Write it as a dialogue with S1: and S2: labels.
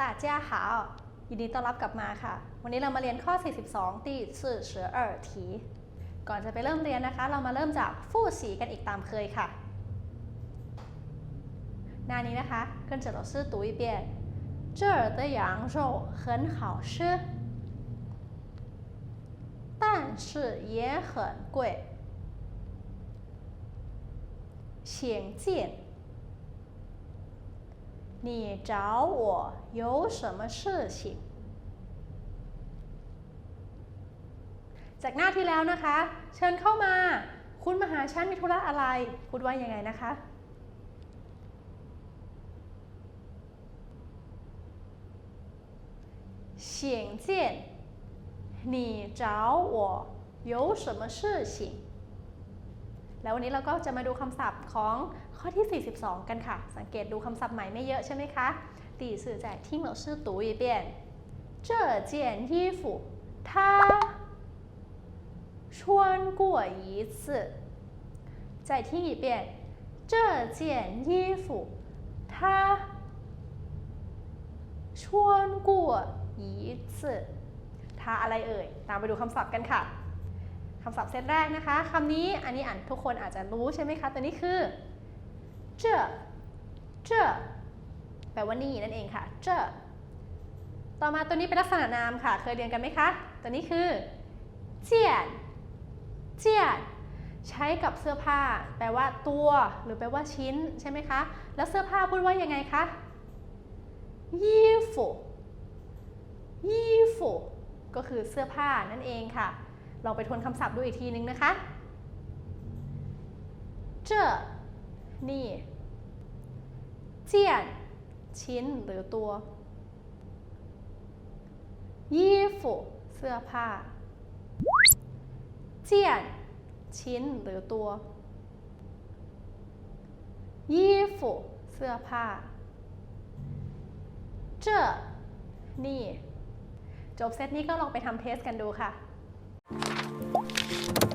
S1: 大家好ยินดีต้อนรับกลับมาค่ะ วันนี้เรามาเรียนข้อ 42ที่42题ก่อนจะไปเริ่มเรียนนะคะ เรามาเริ่มจากฟู่สีกันอีกตามเคยค่ะ หน้านี้นะคะ跟着老师读一遍这儿的羊肉很好吃但是也很贵请进 你找我有什么事情 จากหน้าที่แล้วนะคะ เชิญเข้ามา คุณมาหาฉันมีธุระอะไร พูดว่ายังไงนะคะ 请见你找我有什么事情 แล้ววันนี้เราก็จะมาดูคำศัพท์ของข้อที่ 42 กันค่ะ สังเกตดูคำศัพท์ใหม่ไม่เยอะใช่ไหมคะ第四再听老师读一遍这件衣服它穿过一次再听一遍这件衣服它穿过一次它อะไรเอ่ย ตามไปดูคำศัพท์กันค่ะ คำศัพท์เซตแรกนะคะคำนี้อันนี้อ่านทุกคนอาจจะรู้ใช่ไหมคะ ตัวนี้คือ เจ้เจ้แปลว่านี่นั่นเองค่ะ เจ้ต่อมาตัวนี้เป็นลักษณะนามค่ะ เคยเรียนกันไหมคะ ตัวนี้คือ เจียน เจียน ใช้กับเสื้อผ้า แปลว่าตัว หรือแปลว่าชิ้นใช่ไหมคะ แล้วเสื้อผ้าพูดว่ายังไงคะ ยี่ฝูยี่ฝูก็คือเสื้อผ้านั่นเองค่ะ ลองไปทวนคำศัพท์ดูอีกทีนึงนะคะ เจ้นี่ เจียน ชิ้นหรือตัว ยี่ฝูเสื้อผ้า เจียน ชิ้นหรือตัว ยี่ฝูเสื้อผ้า เจ้นี่ จบเซตนี้ก็ลองไปทำเทสกันดูค่ะ あ!